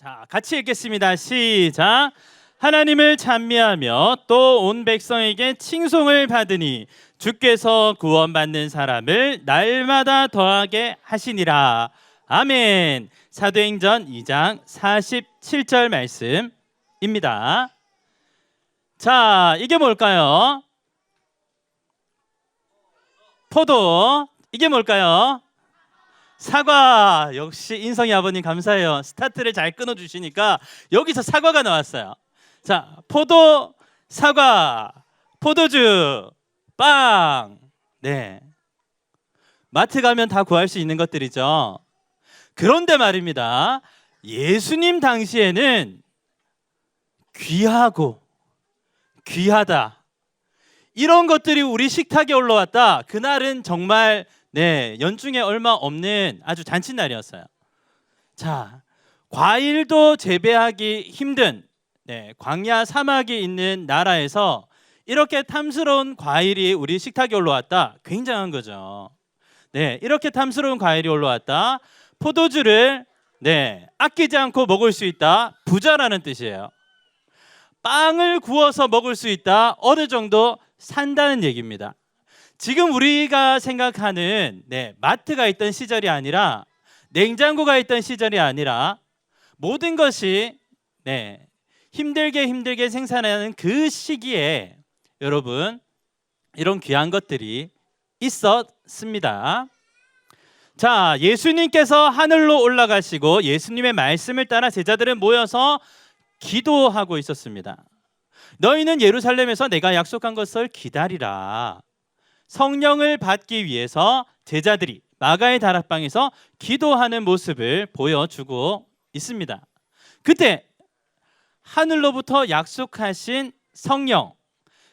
자, 같이 읽겠습니다. 시작. 하나님을 찬미하며 또 온 백성에게 칭송을 받으니 주께서 구원받는 사람을 날마다 더하게 하시니라. 아멘. 사도행전 2장 47절 말씀입니다. 자, 이게 뭘까요? 포도. 이게 뭘까요? 사과. 역시 인성이 아버님 감사해요. 스타트를 잘 끊어 주시니까 여기서 사과가 나왔어요. 자, 포도, 사과, 포도주, 빵. 네. 마트 가면 다 구할 수 있는 것들이죠. 그런데 말입니다. 예수님 당시에는 귀하고 귀하다. 이런 것들이 우리 식탁에 올라왔다. 그날은 정말 네, 연중에 얼마 없는 아주 잔칫날이었어요. 자, 과일도 재배하기 힘든 네, 광야 사막이 있는 나라에서 이렇게 탐스러운 과일이 우리 식탁에 올라왔다. 굉장한 거죠. 네, 이렇게 탐스러운 과일이 올라왔다. 포도주를 네, 아끼지 않고 먹을 수 있다. 부자라는 뜻이에요. 빵을 구워서 먹을 수 있다. 어느 정도 산다는 얘기입니다. 지금 우리가 생각하는 네, 마트가 있던 시절이 아니라 냉장고가 있던 시절이 아니라 모든 것이 네, 힘들게 힘들게 생산하는 그 시기에 여러분 이런 귀한 것들이 있었습니다. 자, 예수님께서 하늘로 올라가시고 예수님의 말씀을 따라 제자들은 모여서 기도하고 있었습니다. 너희는 예루살렘에서 내가 약속한 것을 기다리라. 성령을 받기 위해서 제자들이 마가의 다락방에서 기도하는 모습을 보여주고 있습니다. 그때 하늘로부터 약속하신 성령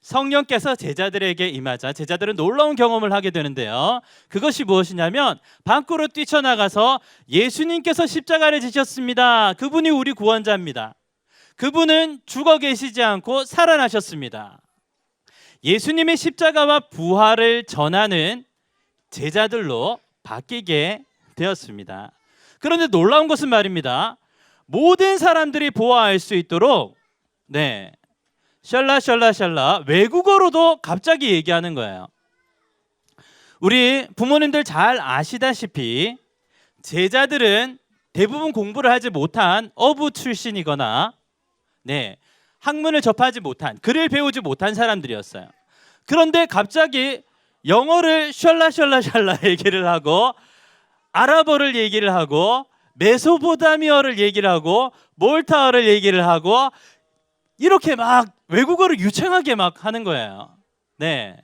성령께서 제자들에게 임하자 제자들은 놀라운 경험을 하게 되는데요. 그것이 무엇이냐면 밖으로 뛰쳐나가서 예수님께서 십자가를 지셨습니다. 그분이 우리 구원자입니다. 그분은 죽어 계시지 않고 살아나셨습니다. 예수님의 십자가와 부활을 전하는 제자들로 바뀌게 되었습니다. 그런데 놀라운 것은 말입니다. 모든 사람들이 보아할 수 있도록 네. 샬라 샬라 샬라 외국어로도 갑자기 얘기하는 거예요. 우리 부모님들 잘 아시다시피 제자들은 대부분 공부를 하지 못한 어부 출신이거나 네. 학문을 접하지 못한 글을 배우지 못한 사람들이었어요. 그런데 갑자기 영어를 샬라 얘기를 하고 아랍어를 얘기를 하고 메소포타미어를 얘기를 하고 몰타어를 얘기를 하고 이렇게 막 외국어를 유창하게 막 하는 거예요. 네.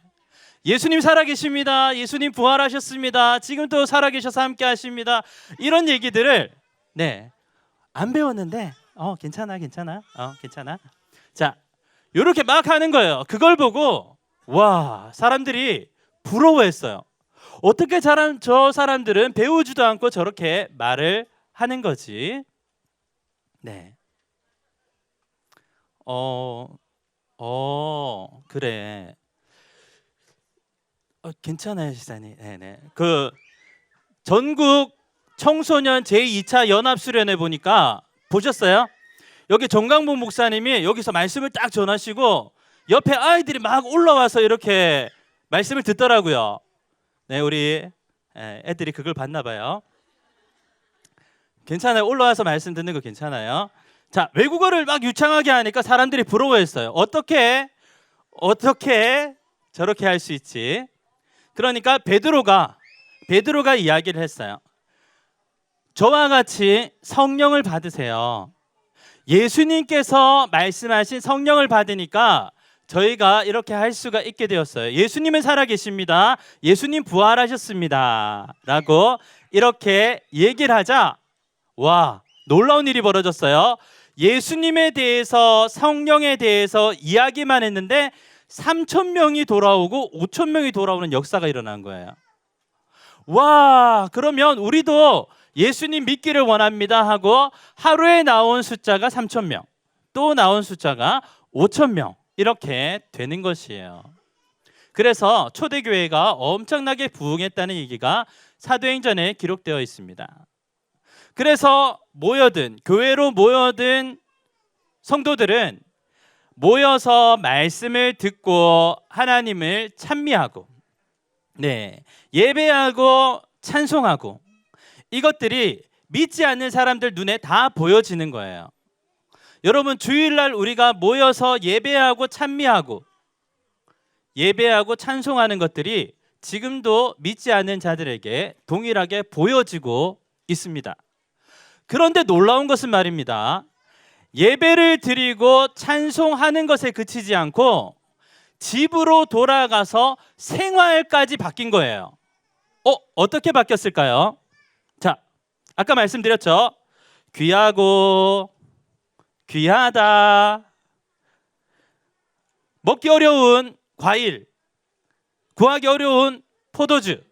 예수님 살아계십니다. 예수님 부활하셨습니다. 지금 또 살아계셔서 함께 하십니다. 이런 얘기들을 네. 안 배웠는데 어, 괜찮아. 괜찮아. 어, 괜찮아. 자, 요렇게 막 하는 거예요. 그걸 보고 와, 사람들이 부러워했어요. 어떻게 자란 저 사람들은 배우지도 않고 저렇게 말을 하는 거지? 네. 어, 어, 그래. 어, 괜찮아요, 시사님. 네네. 그 전국 청소년 제2차 연합 수련회 보니까 보셨어요? 여기 정강보 목사님이 여기서 말씀을 딱 전하시고 옆에 아이들이 막 올라와서 이렇게 말씀을 듣더라고요. 네, 우리 예, 애들이 그걸 봤나 봐요. 괜찮아요. 올라와서 말씀 듣는 거 괜찮아요. 자, 외국어를 막 유창하게 하니까 사람들이 부러워했어요. 어떻게 어떻게 저렇게 할 수 있지? 그러니까 베드로가 베드로가 이야기를 했어요. 저와 같이 성령을 받으세요. 예수님께서 말씀하신 성령을 받으니까 저희가 이렇게 할 수가 있게 되었어요. 예수님은 살아계십니다. 예수님 부활하셨습니다. 라고 이렇게 얘기를 하자 와 놀라운 일이 벌어졌어요. 예수님에 대해서 성령에 대해서 이야기만 했는데 3천 명이 돌아오고 5천 명이 돌아오는 역사가 일어난 거예요. 와 그러면 우리도 예수님 믿기를 원합니다 하고 하루에 나온 숫자가 3천 명, 또 나온 숫자가 5천 명 이렇게 되는 것이에요. 그래서 초대교회가 엄청나게 부흥했다는 얘기가 사도행전에 기록되어 있습니다. 그래서 모여든 교회로 모여든 성도들은 모여서 말씀을 듣고 하나님을 찬미하고 네. 예배하고 찬송하고 이것들이 믿지 않는 사람들 눈에 다 보여지는 거예요. 여러분 주일날 우리가 모여서 예배하고 찬미하고 예배하고 찬송하는 것들이 지금도 믿지 않는 자들에게 동일하게 보여지고 있습니다. 그런데 놀라운 것은 말입니다. 예배를 드리고 찬송하는 것에 그치지 않고 집으로 돌아가서 생활까지 바뀐 거예요. 어, 어떻게 바뀌었을까요? 자, 아까 말씀드렸죠. 귀하고 귀하다. 먹기 어려운 과일, 구하기 어려운 포도주,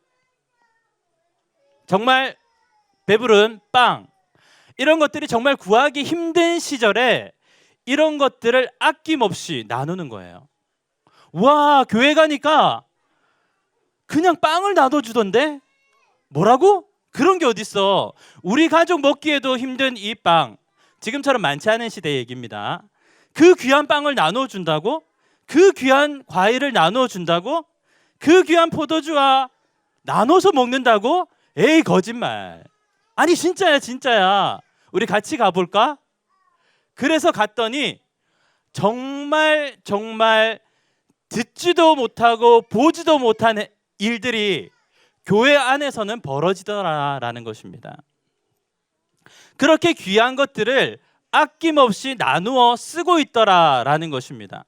정말 배부른 빵, 이런 것들이 정말 구하기 힘든 시절에 이런 것들을 아낌없이 나누는 거예요. 와, 교회 가니까 그냥 빵을 나눠주던데? 뭐라고? 그런 게 어딨어. 우리 가족 먹기에도 힘든 이 빵. 지금처럼 많지 않은 시대 얘기입니다. 그 귀한 빵을 나눠 준다고? 그 귀한 과일을 나눠 준다고? 그 귀한 포도주와 나눠서 먹는다고? 에이, 거짓말. 아니, 진짜야, 진짜야. 우리 같이 가 볼까? 그래서 갔더니 정말, 정말 듣지도 못하고 보지도 못한 일들이 교회 안에서는 벌어지더라라는 것입니다. 그렇게 귀한 것들을 아낌없이 나누어 쓰고 있더라라는 것입니다.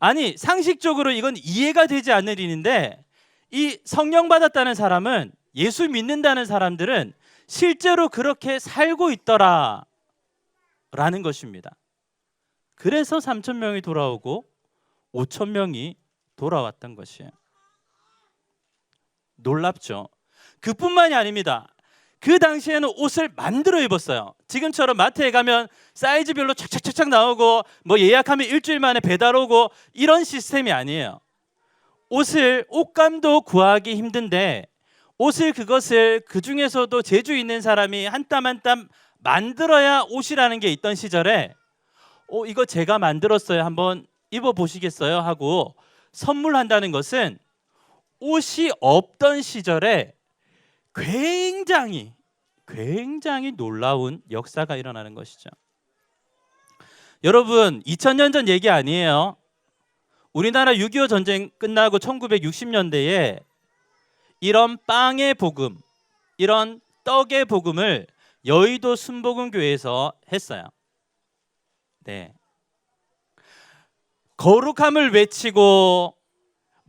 아니 상식적으로 이건 이해가 되지 않는 일인데 이 성령 받았다는 사람은 예수 믿는다는 사람들은 실제로 그렇게 살고 있더라라는 것입니다. 그래서 3천 명이 돌아오고 5천 명이 돌아왔던 것이에요. 놀랍죠. 그뿐만이 아닙니다. 그 당시에는 옷을 만들어 입었어요. 지금처럼 마트에 가면 사이즈별로 착착착착 나오고 뭐 예약하면 일주일 만에 배달 오고 이런 시스템이 아니에요. 옷을 옷감도 구하기 힘든데 옷을 그것을 그 중에서도 재주 있는 사람이 한 땀 한 땀 만들어야 옷이라는 게 있던 시절에 어 이거 제가 만들었어요. 한번 입어 보시겠어요? 하고 선물한다는 것은 옷이 없던 시절에 굉장히 굉장히 놀라운 역사가 일어나는 것이죠. 여러분, 2000년 전 얘기 아니에요. 우리나라 6.25 전쟁 끝나고 1960년대에 이런 빵의 복음, 이런 떡의 복음을 여의도 순복음 교회에서 했어요. 네. 거룩함을 외치고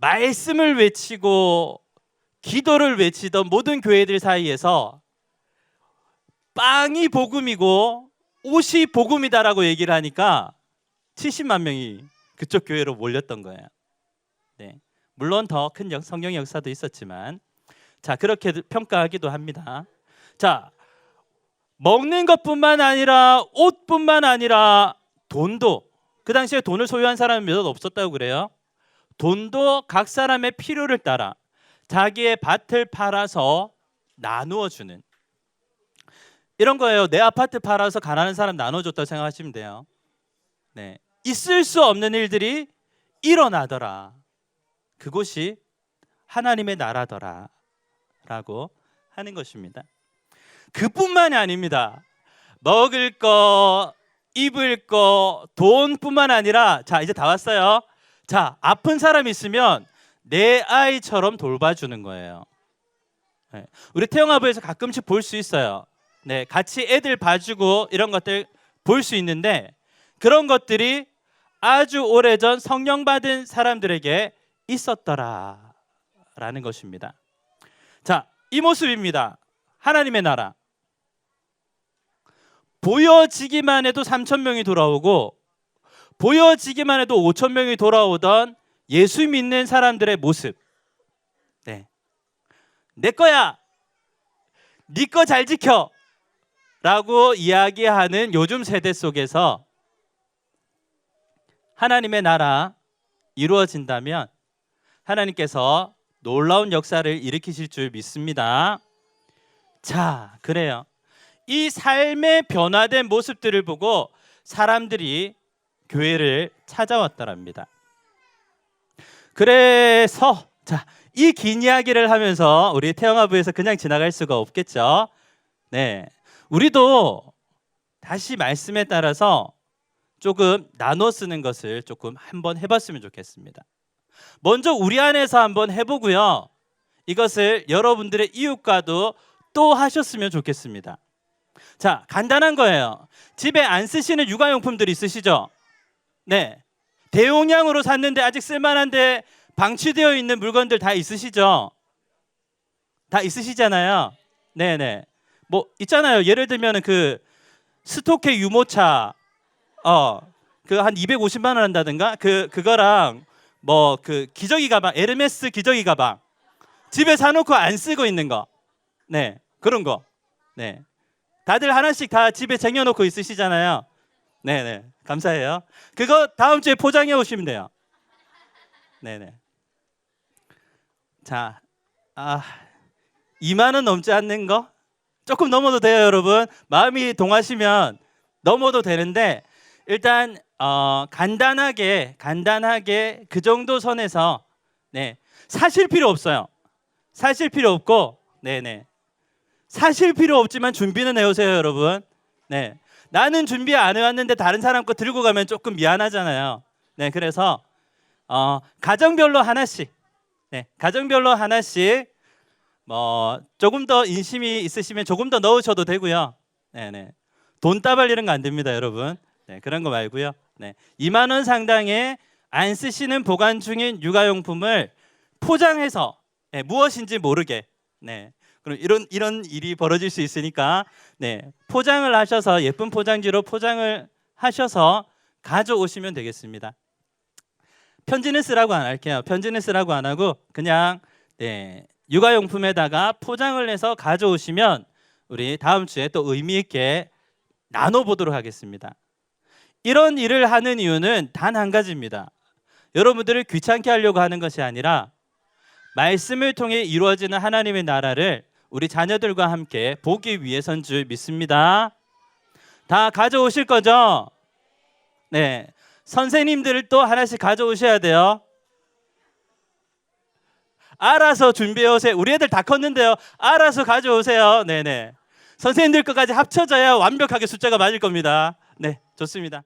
말씀을 외치고 기도를 외치던 모든 교회들 사이에서 빵이 복음이고 옷이 복음이다라고 얘기를 하니까 70만 명이 그쪽 교회로 몰렸던 거예요. 네. 물론 더 큰 성령 역사도 있었지만 자 그렇게 평가하기도 합니다. 자 먹는 것뿐만 아니라 옷뿐만 아니라 돈도 그 당시에 돈을 소유한 사람은 몇 없었다고 그래요. 돈도 각 사람의 필요를 따라 자기의 밭을 팔아서 나누어 주는 이런 거예요. 내 아파트 팔아서 가난한 사람 나눠줬다고 생각하시면 돼요. 네, 있을 수 없는 일들이 일어나더라. 그곳이 하나님의 나라더라라고 하는 것입니다. 그뿐만이 아닙니다. 먹을 거, 입을 거, 돈뿐만 아니라 자 이제 다 왔어요. 자 아픈 사람 있으면 내 아이처럼 돌봐주는 거예요. 네. 우리 태영아부에서 가끔씩 볼 수 있어요. 네, 같이 애들 봐주고 이런 것들 볼 수 있는데 그런 것들이 아주 오래전 성령 받은 사람들에게 있었더라라는 것입니다. 자, 이 모습입니다. 하나님의 나라. 보여지기만 해도 3천 명이 돌아오고 보여지기만 해도 5천 명이 돌아오던 예수 믿는 사람들의 모습. 네. 내 거야. 네 거 잘 지켜. 라고 이야기하는 요즘 세대 속에서 하나님의 나라 이루어진다면 하나님께서 놀라운 역사를 일으키실 줄 믿습니다. 자, 그래요. 이 삶의 변화된 모습들을 보고 사람들이 교회를 찾아왔더랍니다. 그래서 자, 이 긴 이야기를 하면서 우리 태영아부에서 그냥 지나갈 수가 없겠죠. 네. 우리도 다시 말씀에 따라서 조금 나눠 쓰는 것을 조금 한번 해 봤으면 좋겠습니다. 먼저 우리 안에서 한번 해 보고요. 이것을 여러분들의 이웃과도 또 하셨으면 좋겠습니다. 자, 간단한 거예요. 집에 안 쓰시는 육아용품들 있으시죠? 네. 대용량으로 샀는데 아직 쓸만한데 방치되어 있는 물건들 다 있으시죠? 다 있으시잖아요. 네 네. 뭐 있잖아요. 예를 들면은 그 스토케 유모차 어 그 한 250만 원 한다든가 그 그거랑 뭐 그 기저귀 가방 에르메스 기저귀 가방 집에 사놓고 안 쓰고 있는 거. 네. 그런 거. 네. 다들 하나씩 다 집에 쟁여놓고 있으시잖아요. 네네. 감사해요. 그거 다음 주에 포장해 오시면 돼요. 네네. 자, 아, 2만 원 넘지 않는 거? 조금 넘어도 돼요, 여러분. 마음이 동하시면 넘어도 되는데 일단 어, 간단하게 간단하게 그 정도 선에서 네 사실 필요 없어요. 사실 필요 없고 네네 사실 필요 없지만 준비는 해오세요, 여러분. 네 나는 준비 안 해왔는데 다른 사람 거 들고 가면 조금 미안하잖아요. 네 그래서 어, 가정별로 하나씩 네 가정별로 하나씩 뭐 조금 더 인심이 있으시면 조금 더 넣으셔도 되고요. 네 네 돈 따발리는 거안 됩니다, 여러분. 네, 그런 거 말고요. 네, 2만 원 상당의 안 쓰시는 보관 중인 육아용품을 포장해서 네, 무엇인지 모르게 네. 그럼 이런 이런 일이 벌어질 수 있으니까 네, 포장을 하셔서 예쁜 포장지로 포장을 하셔서 가져오시면 되겠습니다. 편지는 쓰라고 안 할게요. 편지는 쓰라고 안 하고 그냥 네, 육아용품에다가 포장을 해서 가져오시면 우리 다음 주에 또 의미 있게 나눠 보도록 하겠습니다. 이런 일을 하는 이유는 단 한 가지입니다. 여러분들을 귀찮게 하려고 하는 것이 아니라 말씀을 통해 이루어지는 하나님의 나라를 우리 자녀들과 함께 보기 위해선 줄 믿습니다. 다 가져오실 거죠? 네. 선생님들을 또 하나씩 가져오셔야 돼요. 알아서 준비해 오세요. 우리 애들 다 컸는데요. 알아서 가져오세요. 네네. 선생님들 것까지 합쳐져야 완벽하게 숫자가 맞을 겁니다. 네, 좋습니다.